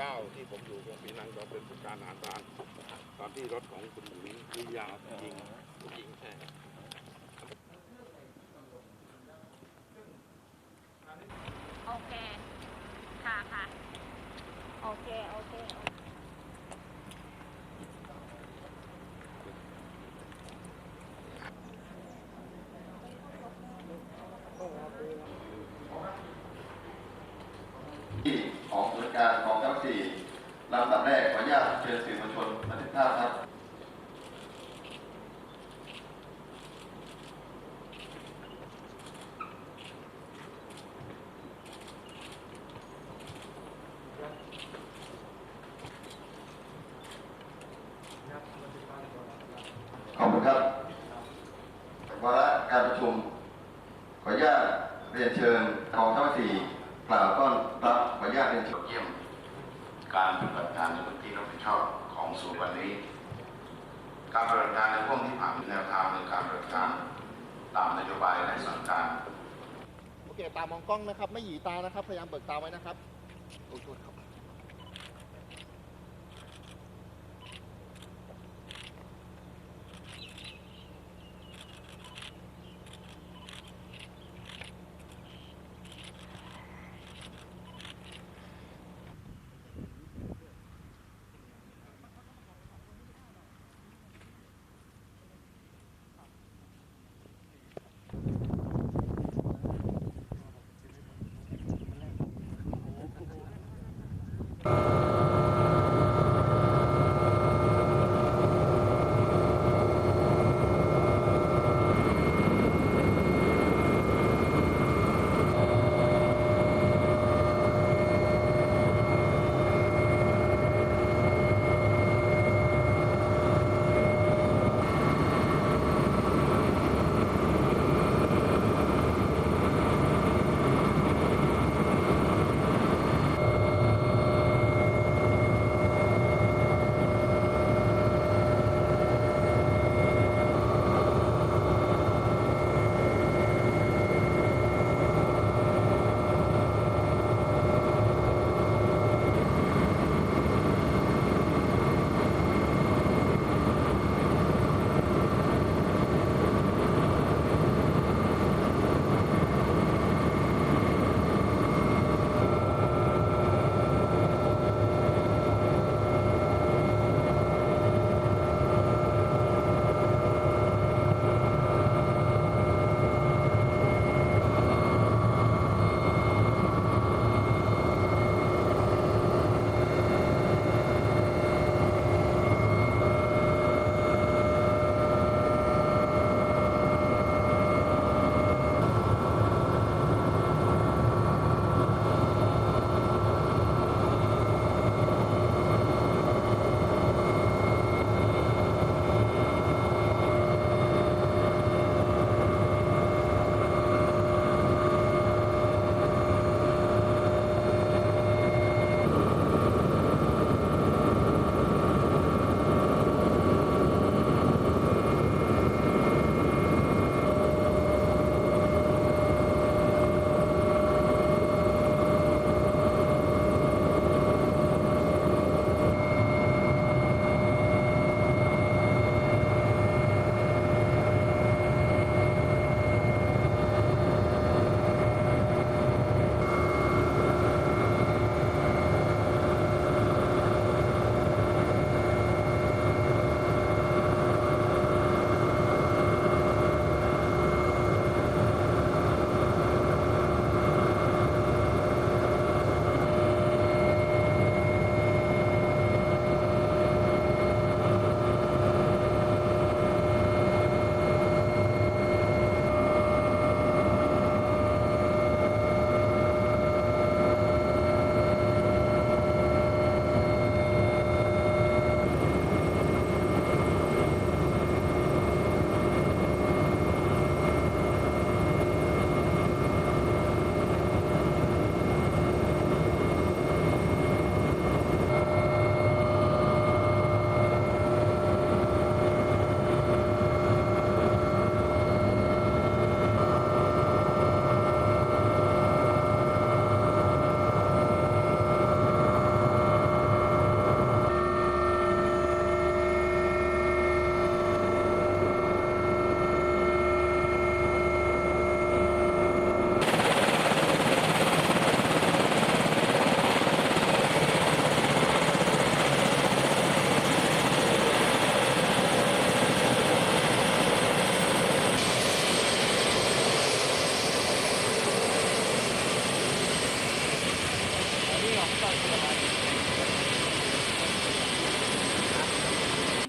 19 ที่ผมอยู่วงปีนังตอนเป็นผู้การอาหารพรานตอนที่รถของคุณหญิงวิยายิงผู้หญิงใช่ครับโอเค ค่ะค่ะ โอเค โอเคที่ของส่วนกลารของเจ้าสี่ ลำดับแรกขออนุญาตเชิญสื่อมวลชนบันทึกภาครับ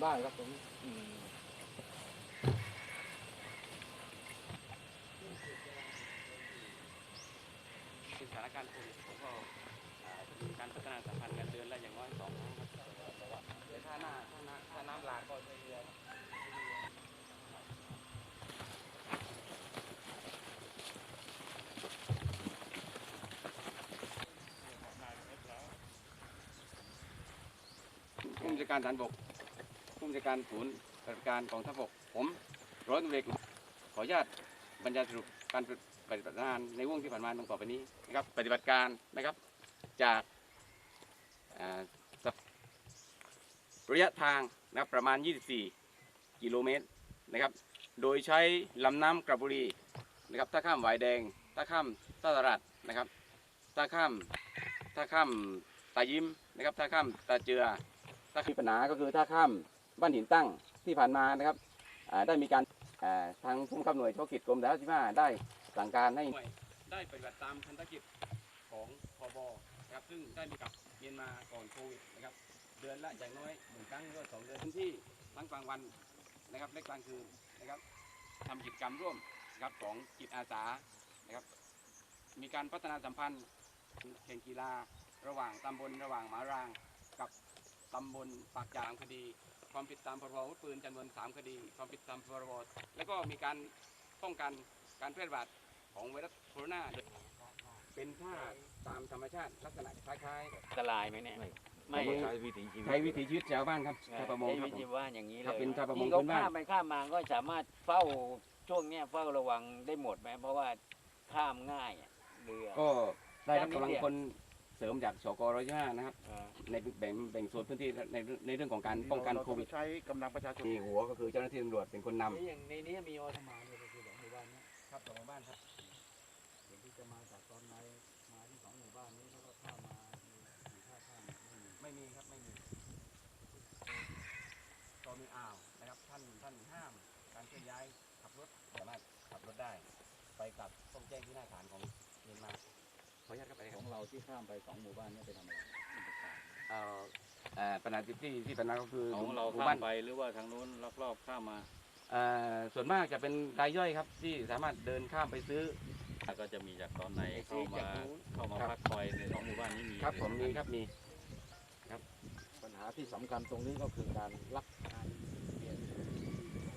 บ้านครับผมอืมสถานการณ์โควิดผมก็มีการพัฒนาสัมพันธ์กันเดือนละอย่างน้อยสองครั้งครับแต่ถ้าหน้าถ้าน้ำถ้าน้ำหลากก็ใช้เรือ ผู้บัญชาการฐานบกผู้บัญชาการศูนย์ปฏิบัติการกองทัพบก ผมร้อยตำรวจเอกขออนุญาตบรรยายสรุปการปฏิบัติงานในวงที่ผ่านมาดังต่อไปนี้นะครับ ปฏิบัติการนะครับจากระยะทางนะครับประมาณ 24 กิโลเมตรนะครับ โดยใช้ลำน้ำกระบุรีนะครับท่าข้ามหวายแดงท่าข้ามท่าตลาดนะครับท่าข้ามท่าข้ามตายิ้มนะครับท่าข้ามตาเจือ ถ้ามีปัญหาก็คือถ้าข้ามบ้านหินตั้งที่ผ่านมานะครับได้มีการทางผู้บังคับหน่วยเฉพาะกิจกรมสาธารณสุขได้สั่งการให้ได้ปฏิบัติตามพันธกิจของพบนะครับซึ่งได้มีกับเมียนมาก่อนโควิดนะครับเดือนละอย่างน้อยหนึ่งครั้งหรือว่าสองเดือนพื้นที่ทั้งกลางวันนะครับและกลางคืนนะครับทำกิจกรรมร่วมนะครับของจิตอาสานะครับมีการพัฒนาสัมพันธ์แข่งกีฬาระหว่างตำบลระหว่างหมารางกับ ตำบลปากจางคดี ความผิดตามพรบอาวุธปืนจำนวน 3 คดี ความผิดตามพรบแล้วก็มีการป้องกันการแพร่ระบาดของไวรัสโคโรนาเป็นท่าตามธรรมชาติลักษณะคล้ายอันตรายไหมเนี่ยๆไม่ ใช้วิถีชีวิตใช้วิถีชีวิตชาวบ้านครับชาวประมงครับใช้วิธีว่านอย่างนี้เลครับยเป็นชาวประมงที่เขาพื้นบ้านข้ามไปข้ามมาก็สามารถเฝ้าช่วงเนี้ยเฝ้าระวังได้หมดไหมเพราะว่าข้ามง่ายอะเรือ ก็ได้รับกำลังคน เสริมจากสกร้อยห้านะครับอ่าในแบ่งแบ่งส่วนพื้นที่ในในเรื่องของการป้องกันโควิดใช้กำลังประชาชนมีหัวก็คือเจ้าหน้าที่ตำรวจเป็นคนนำแล้วอย่างในนี้มีอสมานเนี่ยก็คือสองหมู่บ้านเนี้ครับสองบ้านครับเห็นที่จะมาจากตอนในมาที่สองหมู่บ้านนี้แล้วก็ข้ามมามีสี่ท่าข้ามไม่มีไม่มีครับไม่มีก็มีอ่าวนะครับท่านท่านห้าม การเคลื่อนย้ายขับรถสามารถขับรถได้ ไปกลับต้องแจ้งที่หน้าฐานของเมียนมาข ออนุญาตเข้าไปคขรับองเราที่ข้ามไปสองหมู่บ้านเนี่ยไปทำอะไรไม่ได้ข้ามเอ่อเอ่อปัญหาที่ที่ที่ปัญหาก็คือของเราหมู่ข้าบ้ามนไปหรือว่าทางนู้นลักลอบข้ามมาเอ่อส่วนมากจะเป็นรายย่อยครับ ที่สามารถเดินข้ามไปซื้อ ก็จะมีจากตอนในไอ้เข้าที่มาจากนู้นเข้ามาครับพักคอยในสองหมู่บ้านนี้มีครับผมมีครับมี ปัญหาที่สำคัญตรงนี้ก็คือการลัก การเปลี่ยน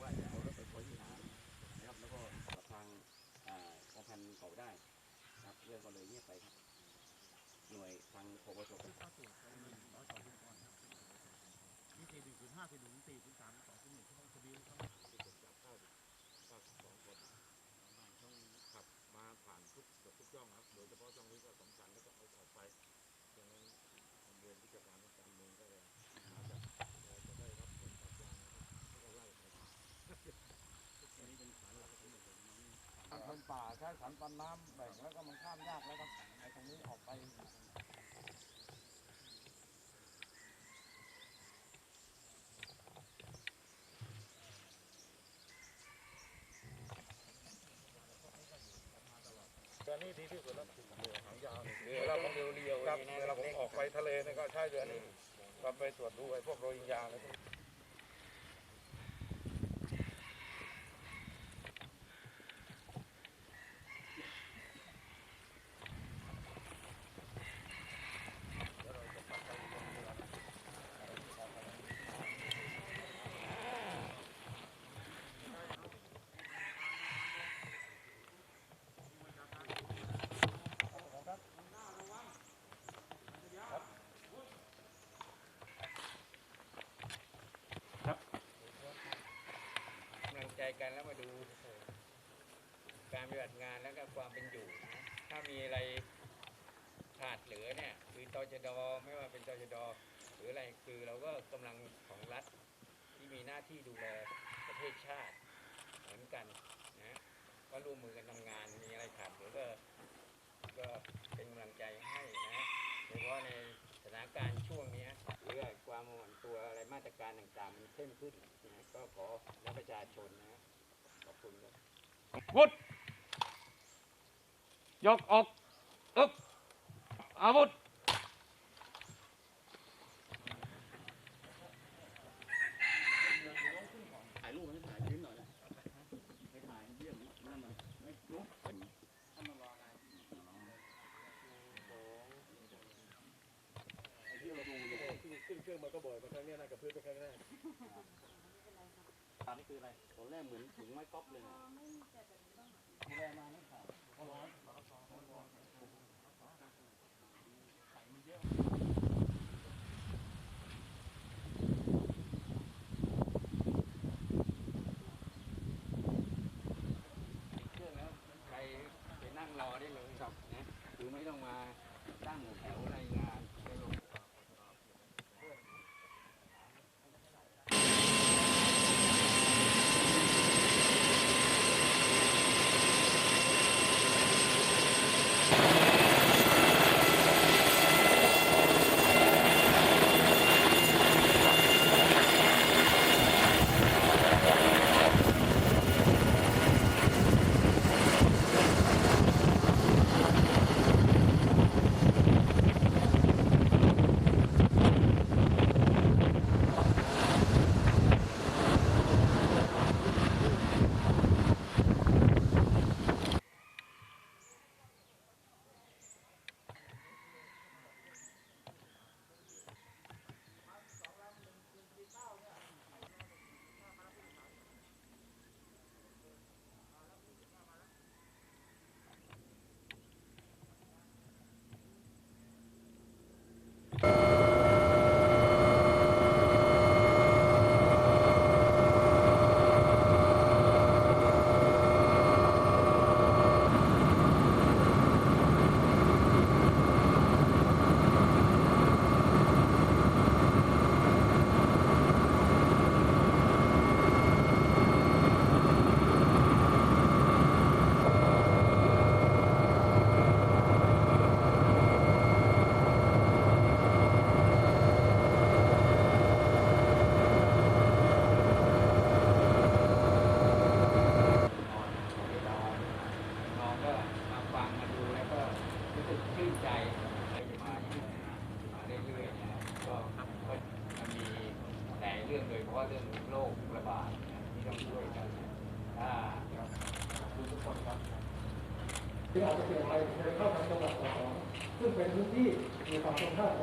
ว่าจะเอารถไปโพยที่ไหนนะครับแล้วก็กับทางอ่ากองพันเก่าได้ค รับเรื่องก็เลยเงียบไปครับ หน่วยทางพบสปขับมาผ่านทุกเกือบทุกช่องครับ โดยเฉพาะช่องนี้ก็สำคัญแล้วก็เอาออกไปดังนั้นเรียนที่จะการทางการเมืองก็เลยมาจากเราจะได้รับผลจากการก็ไล่ไป คนป่า ใช้สันปันน้ำแบ่งแล้วก็มันข้ามยากแล้วครับไอ้ตรงนี้ออกไปเรือนี้ดีที่สุดแล้วเรือหางยาวเนี่ยเวลาผมเรียวๆครับเวลาผมออกไปทะเลเนี่ยก็ใช้เรือนี้ก็ไปตรวจดูไอ้พวกโรฮิงญาอะไรพวกนี้ กำลังใจกันแล้วมาดูการปฏิบัติงานแล้วก็ความเป็นอยู่นะถ้ามีอะไรขาดเหลือเนี่ยคือตชดไม่ว่าเป็นตชดหรืออะไรคือเราก็กำลังของรัฐที่มีหน้าที่ดูแลประเทศชาติเหมือนกันนะก็ร่วมมือกันทำงานมีอะไรขาดเหลือก็ก็เป็นกำลังใจให้นะโดยเฉพาะในสถานการณ์ มาตรการต่างๆ มันเข้มขึ้นนะก็ขอรับประชาชนนะขอบคุณครับวุฒยกออกอึบอาวุธ อันนี้คืออะไรตอนแรกเหมือนถุงไม้ก๊อฟเลยนะเครื่องแล้วใครไปนั่งรอได้เลยครับนะคือไม่ต้องมาตั้งแถวรายงานไป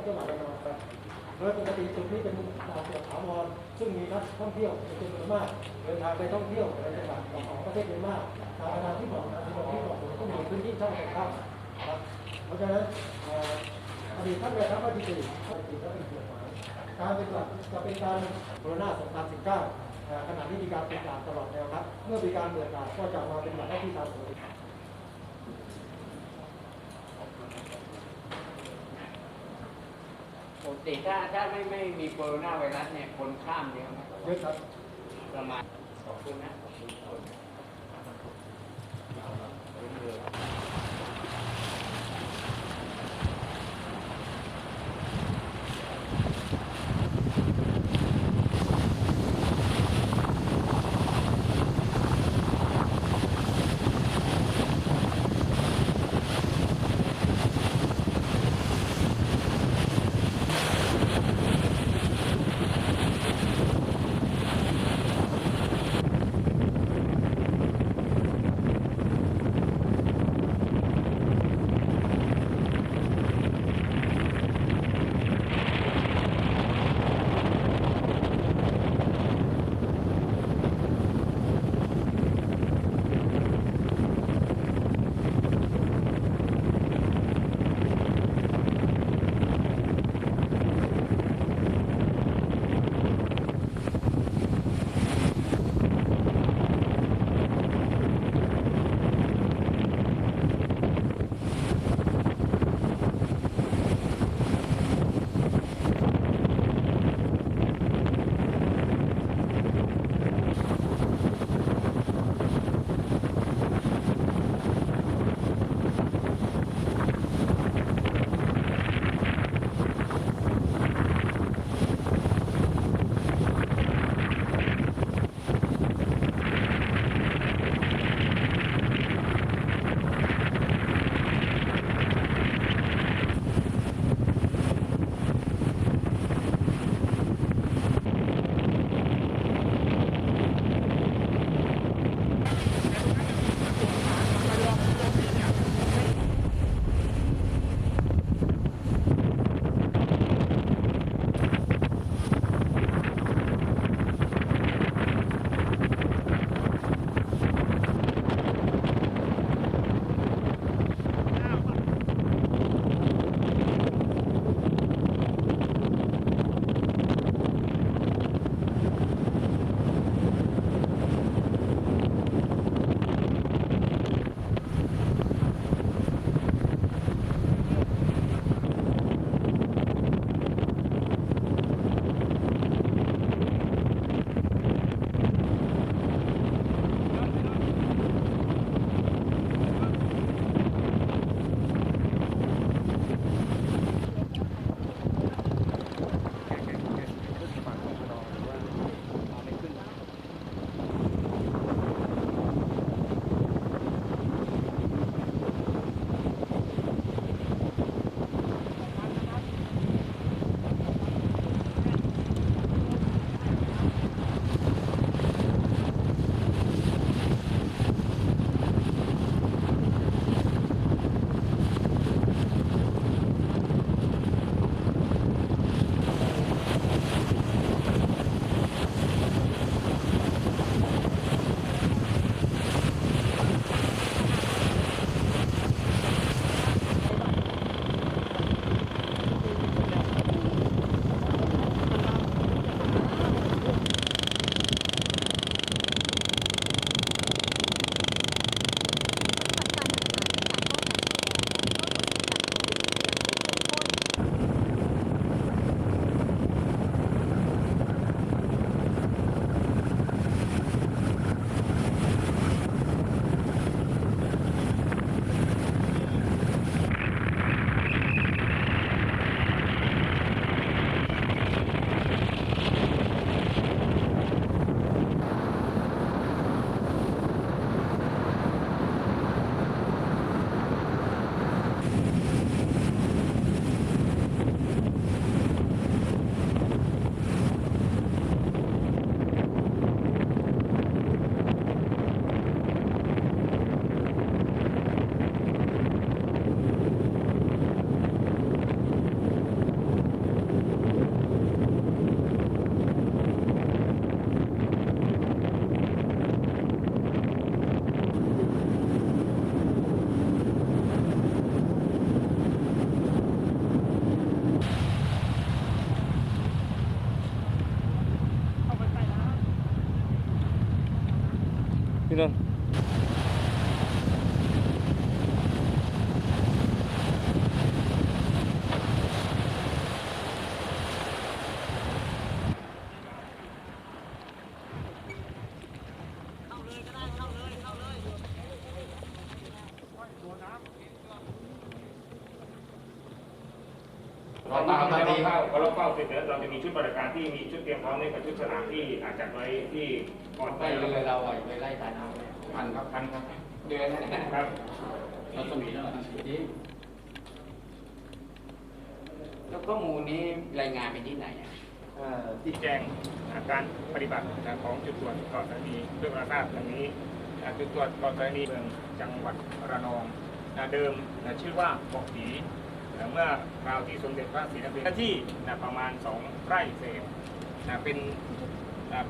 ฝั่งตรงข้ามของจังหวัดระนองครับโดยปกติจุดนี้เป็นดานตรวจถาวรซึ่งมีนักท่องเที่ยวเป็นจำนวนมากเดินทางไปท่องเที่ยวในจังหวัดของประเทศเมียนมาตามอาณาที่บอกอาณาที่บอกที่บอกผมก็มีพื้นที่ช่องตรงข้ามครับเพราะฉะนั้นอดีตท่านแม่ทัพภาคที่สี่ปกติก็เป็นกฎหมายการเป็นหลักจะเป็นการโควิด2019เอ่อขณะนี้มีการปิดด่านตลอดแนวครับ เมื่อมีการเปิดด่านก็จะมาเป็นหลักหน้าที่ตามปกติ ปกติถ้าถ้าไม่ไม่มีโคโรนาไวรัสเนี่ยคนข้ามเยอะไหมเยอะครับประมาณขอบคุณนะขอบคุณ พี่นนท์เราเฝ้าเราเฝ้าเราเข้าเสร็จแล้วเราจะมีชุดบริการที่มีชุดเตรียมพร้อมในกับชุดสนามที่อาจจัดไว้ที่ รายงานไปที่ไหนอะที่แจ้งอาการปฏิบัติของจุดตรวจเกาะสถานีเพื่อประทราบดังนี้จุดตรวจเกาะสถานีเมืองจังหวัดระนองเดิมชื่อว่าเกาะผีแต่เมื่อคราวที่สมเด็จพระศรีนครินทร์ที่ประมาณสองไร่เศษเป็น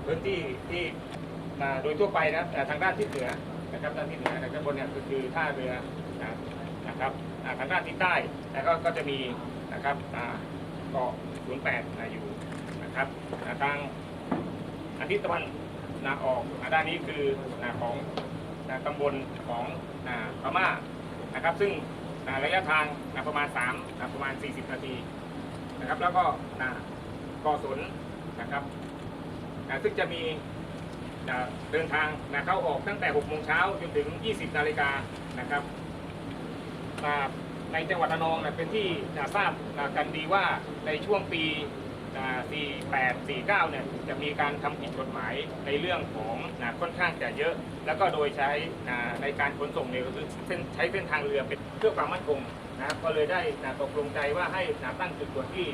พื้นที่ที่โดยทั่วไปนะอ่ทางด้านทิศเหนือนะครับด้านทิศเหนือด้านบนเนี่ยคือท่าเรือนะครับทางด้านทิศใต้แล้วก็จะมีนะครับเกาะ 08อยู่นะครับอ่าทางอาทิตย์ตะวันนาออกอ่าด้านนี้คืออ่าของอ่าตำบลของอ่าพม่านะครับ ซึ่งอ่าระยะทางอ่าประมาณ3อ่าประมาณ 40 นาทีนะครับ แล้วก็อ่ากอสนนะครับอ่าซึ่งจะมีอ่าเดินทางนะเข้าออกตั้งแต่ 6 โมงเช้าจนถึง 20 นาฬิกานะครับอ่า ในจังหวัดระนองนะเป็นที่นาทราบกันดีว่าในช่วงปี48 49 เนี่ยจะมีการทำผิดกฎหมายในเรื่องของนะค่อนข้างจะเยอะ แล้วก็โดยใช้ในการขนส่งเนี่ยก็คือเส้นใช้เส้นทางเรือเป็นเพื่อความมั่นคงนะก็เลยได้นะตกลงใจว่าให้นะตั้งจุดตรวจที่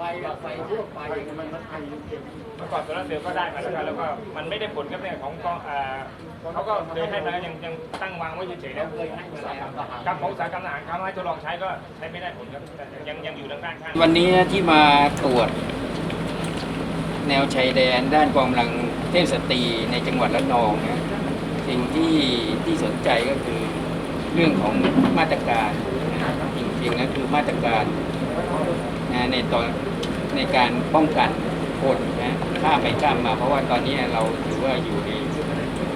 ไฟไฟทั่วไปมันมันไฟเมื่อก่อนโซลาร์เซลล์ก็ได้มาแล้วกันแล้วก็มันไม่ได้ผลครับเนี่ยของกองอ่าเขาก็เคยให้มาแล้วยังยังตั้งวางไว้เฉยๆแล้วเคยให้มาแล้วกับของอุตสาหกรรมทหารเขาให้ทดลองใช้ก็ใช้ไม่ได้ผลครับแต่ยังยังอยู่ด้านข้างวันนี้ที่มาตรวจ แนวชายแดนด้านกองกำลังเทพสตรีในจังหวัดระนองนี่ยสิ่งที่ที่สนใจก็คือเรื่องของมาตรการจริงๆแล้วคือมาตรการนะในตอน ในการป้องกันคนนะข้ามไปข้ามมา เพราะว่าตอนนี้เราถือว่าอยู่ใน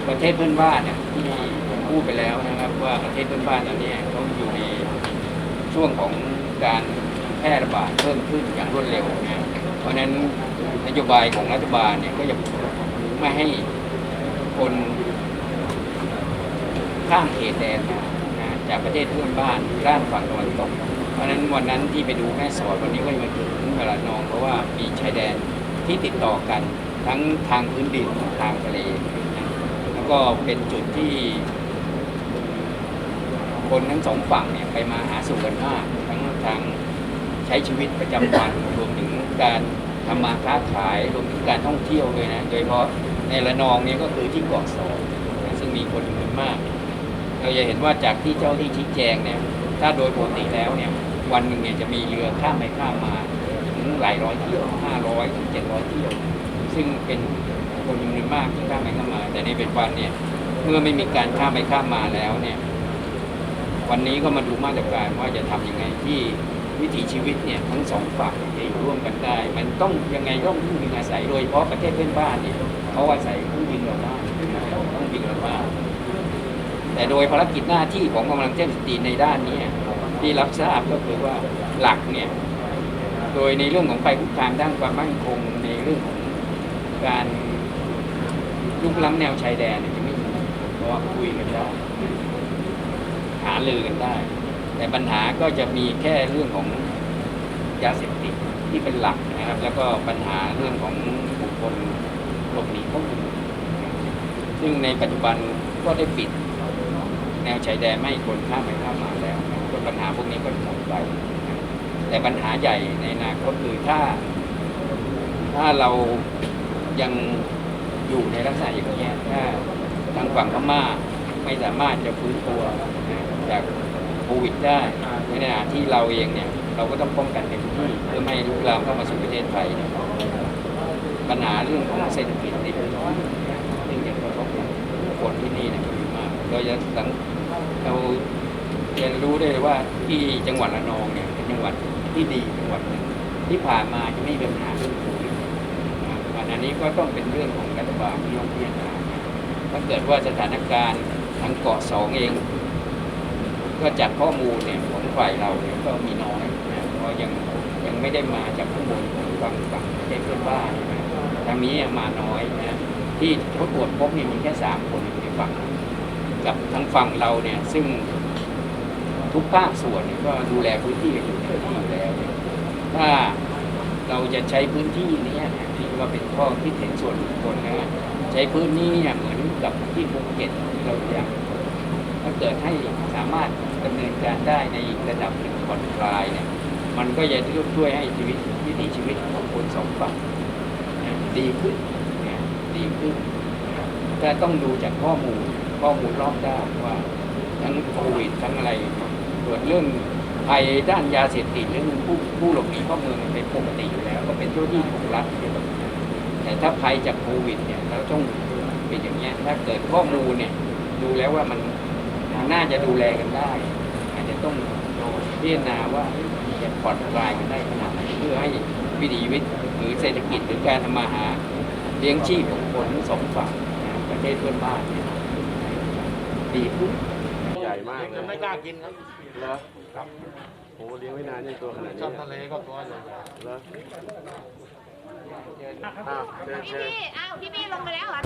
ประเทศเพื่อนบ้านเนี่ยที่ผมพูดไปแล้วนะครับ ว่าประเทศเพื่อนบ้านตอนนี้เขาอยู่ในช่วงของการแพร่ระบาดเพิ่มขึ้นอย่างรวดเร็วนะเพราะฉะนั้นนโยบายของรัฐบาลเนี่ยก็จะไม่ให้คนข้ามเขตแดนนะจากประเทศเพื่อนบ้านด้านฝั่งตะวันตกะฉะนั้นวันนั้นที่ไปดูแม่สอดวันนี้ก็ยังมาถึงเวลานอง เพราะว่ามีชายแดนที่ติดต่อกันทั้งทางพื้นดินทางทะเลนะแล้วก็เป็นจุดที่ คนทั้งสองฝั่งเนี่ยไปมาหาสู่กันมากทั้งทางใช้ชีวิตประจำวันรวมถึงการทำมาค้าขายรวมถึงการท่องเที่ยวด้วยนะ โดยเฉพาะในระนองเนี่ยก็คือที่เกาะสองซึ่งมีคนจำนวนมาก เราจะเห็นว่าจากที่เจ้าที่ชี้แจงเนี่ย ถ้าโดยปกติแล้วเนี่ย วันหนึ่งเนี่ยจะมีเรือข้ามไปข้ามมาถึงหลายร้อยเที่ยวห้าร้อยถึงเจ็ดร้อยเที่ยว ซึ่งเป็นคนจำนวนมากที่ข้ามไปข้ามมา แต่ในเป็นวันเนี่ยเมื่อไม่มีการข้ามไปข้ามมาแล้วเนี่ย วันนี้ก็มาดูมาตรการว่าจะทำยังไงที่วิถีชีวิตเนี่ยทั้งสองฝั่งจะอยู่ร่วมกันได้ มันต้องยังไงต้องพึ่งพิงอาศัยโดยเฉพาะประเทศเพื่อนบ้านเนี่ยเขาอาศัยพึ่งพิงเรามากพึ่งพิงเรามากแต่โดยภารกิจหน้าที่ของกำลังเจ้าสตรีในด้านนี้ ที่รับทราบก็คือว่าหลักเนี่ย โดยในเรื่องของภัยคุกคามด้านความมั่นคงในเรื่องของการลุกล้ำแนวชายแดนเนี่ยยังไม่มีเพราะว่าคุยกันได้หาลือกันได้ แต่ปัญหาก็จะมีแค่เรื่องของยาเสพติดที่เป็นหลักนะครับ แล้วก็ปัญหาเรื่องของบุคคลหลบหนีข้อมูลซึ่งในปัจจุบันก็ได้ปิด แนวชายแดนไม่ให้คนข้ามไปข้ามมา ปัญหาพวกนี้ก็หมดไป แต่ปัญหาใหญ่ในอนาคตคือถ้า ถ้าเรายังอยู่ในลักษณะอย่างนี้ถ้าทางฝั่งพม่าไม่สามารถจะฟื้นตัวจากโควิดได้ในขณะที่เราเองเนี่ย เราก็ต้องป้องกันเต็มที่เพื่อไม่ให้ลุกลามเข้ามาสู่ประเทศไทยเนี่ยปัญหาเรื่องของเศรษฐกิจในพื้นที่ซึ่งจะกระทบคนที่นี่เนะเราจะสัง เราจะรู้ได้เลยว่าที่จังหวัดระนองเนี่ยเป็นจังหวัดที่ดีจังหวัดหนึ่งที่ผ่านมาจะไม่มีปัญหาเรื่องโควิดนะครับอันนี้ก็ต้องเป็นเรื่องของรัฐบาลที่ต้องพิจารณาถ้าเกิดว่าสถานการณ์ทางเกาะสองเอง ก็จากข้อมูลเนี่ยของฝ่ายเราเนี่ยก็มีน้อยนะเพราะยังยังไม่ได้มาจากข้างบนของฝั่งฝั่งประเทศเพื่อนบ้านนะทางนี้มาน้อยนะที่เขาตรวจพบเนี่ยมีแค่สามคนในฝั่งกับทางฝั่งเราเนี่ยซึ่ง ทุกภาคส่วนเนี่ยก็ดูแลพื้นที่กันอยู่เต็มที่อยู่แล้วเนี่ยถ้าเราจะใช้พื้นที่นี้นะที่ว่าเป็นข้อคิดเห็นส่วนบุคคลนะใช้พื้นที่เนี่ยเหมือนกับที่ภูเก็ตเราอยากถ้าเกิดให้สามารถดำเนินการได้ในระดับหนึ่งผ่อนคลายเนี่ยมันก็จะช่วยให้ชีวิตวิถีชีวิตของคนสองฝั่งดีขึ้นนะดีขึ้นแต่ต้องดูจากข้อมูลข้อมูลรอบด้านว่าทั้งโควิดทั้งอะไร ส่วนเรื่องภัยด้านยาเสพติดเรื่องผู้ผู้หลบหนีเข้าเมืองเป็นปกติอยู่แล้ว ก็เป็นเจ้าที่ของรัฐที่แบบนั้นแต่ถ้าภัยจากโควิดเนี่ยเราต้องเป็นอย่างเงี้ยถ้าเกิดข้อมูลเนี่ยดูแล้วว่ามันน่าจะดูแลกันได้ อาจจะต้องพิจารณาว่าจะผ่อนคลายกันได้ขนาดไหนเพื่อให้วิถีชีวิตหรือเศรษฐกิจหรือการทำมาหาเลี้ยงชีพของคนทั้งสองฝั่งนะประเทศเพื่อนบ้านเนี่ยดีขึ้นใหญ่มากเลยไม่กล้ากินครับ แล้วครับโหเลี้ยงไว้นานยังตัวขนาดนี้ชอบทะเลก็ตัวใหญ่แล้วพี่พี่อ้าวพี่พี่ลงมาแล้วเหรอ